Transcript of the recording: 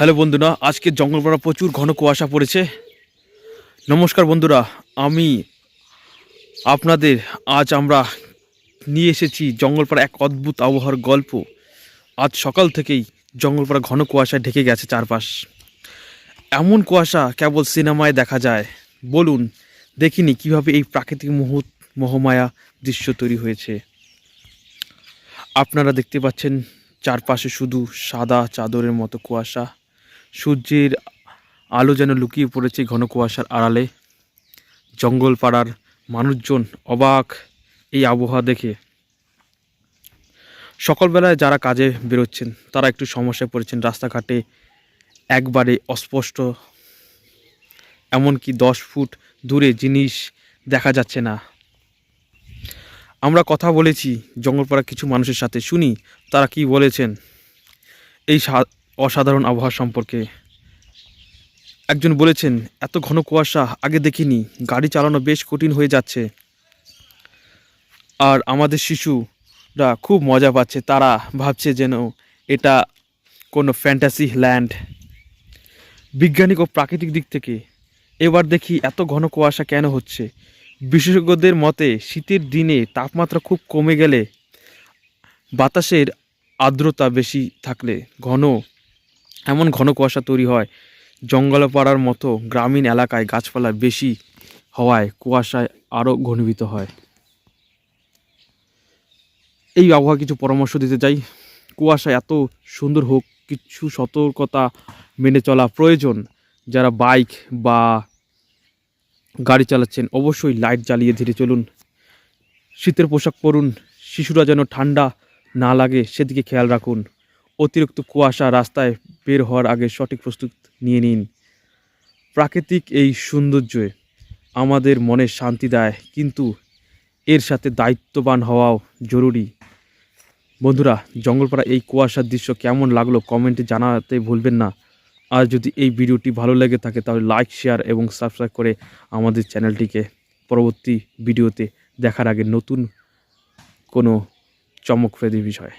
Hello বন্ধুরা, আজকে জঙ্গলপাড়া প্রচুর ঘন কুয়াশা পড়েছে। নমস্কার বন্ধুরা, আমি আপনাদের আজ আমরা নিয়ে এসেছি জঙ্গলপাড়া এক অদ্ভুত আবহাওয়ার গল্প। আজ সকাল থেকেই জঙ্গলপাড়া ঘন কুয়াশায় ঢেকে গেছে চারপাশ। এমন কুয়াশা কেবল সিনেমায় দেখা যায়। বলুন, দেখিনি কীভাবে এই প্রাকৃতিক মুহূর্ত, মহামায়া দৃশ্য তৈরি হয়েছে। আপনারা দেখতে পাচ্ছেন চারপাশে শুধু সাদা চাদরের মতো কুয়াশা। সূর্যের আলো যেন লুকিয়ে পড়েছে ঘন কুয়াশার আড়ালে। জঙ্গল পাড়ার মানুষজন অবাক এই আবহাওয়া দেখে। সকালবেলায় যারা কাজে বেরোচ্ছেন, তারা একটু সমস্যায় পড়েছেন। রাস্তাঘাটে একবারে অস্পষ্ট। এমনকি দশ ফুট দূরে জিনিস দেখা যাচ্ছে না। আমরা কথা বলেছি জঙ্গলপাড়া কিছু মানুষের সাথে। শুনি তারা কি বলেছেন? এই অসাধারণ আবহাওয়া সম্পর্কে। একজন বলেছেন, এত ঘন কুয়াশা আগে দেখিনি, গাড়ি চালানো বেশ কঠিন হয়ে যাচ্ছে। আর আমাদের শিশুরা খুব মজা পাচ্ছে, তারা ভাবছে যেন এটা কোনো ফ্যান্টাসি ল্যান্ড। বিজ্ঞানিক ও প্রাকৃতিক দিক থেকে, এবার দেখি এত ঘন কুয়াশা কেন হচ্ছে। বিশেষজ্ঞদের মতে, শীতের দিনে তাপমাত্রা খুব কমে গেলে বাতাসের আর্দ্রতা বেশি থাকলে ঘন এমন ঘন কুয়াশা তৈরি হয় জঙ্গলে পাড়ার মতো গ্রামীণ এলাকায় গাছপালা বেশি হওয়ায় কুয়াশায় আরও ঘনীভূত হয়। এই আবহাওয়া কিছু পরামর্শ দিতে চাই। কুয়াশা এত সুন্দর হোক, কিছু সতর্কতা মেনে চলা প্রয়োজন। যারা বাইক বা গাড়ি চালাচ্ছেন, অবশ্যই লাইট জ্বালিয়ে ধীরে চলুন। শীতের পোশাক পরুন, শিশুরা যেন ঠান্ডা না লাগে, সেদিকে খেয়াল রাখুন। অতিরিক্ত কুয়াশা রাস্তায় বের হওয়ার আগে সঠিক প্রস্তুত নিয়ে নিন। প্রাকৃতিক এই সৌন্দর্যে আমাদের মনে শান্তি দেয়, কিন্তু এর সাথে দায়িত্ববান হওয়াও জরুরি। বন্ধুরা, জঙ্গলপাড়া এই কুয়াশার দৃশ্য কেমন লাগল কমেন্টে জানাতে ভুলবেন না। আর যদি এই ভিডিওটি ভালো লেগে থাকে, তাহলে লাইক শেয়ার এবং সাবস্ক্রাইব করে আমাদের চ্যানেলটিকে পরবর্তী ভিডিওতে দেখার আগে নতুন কোনো চমকপ্রদ বিষয়।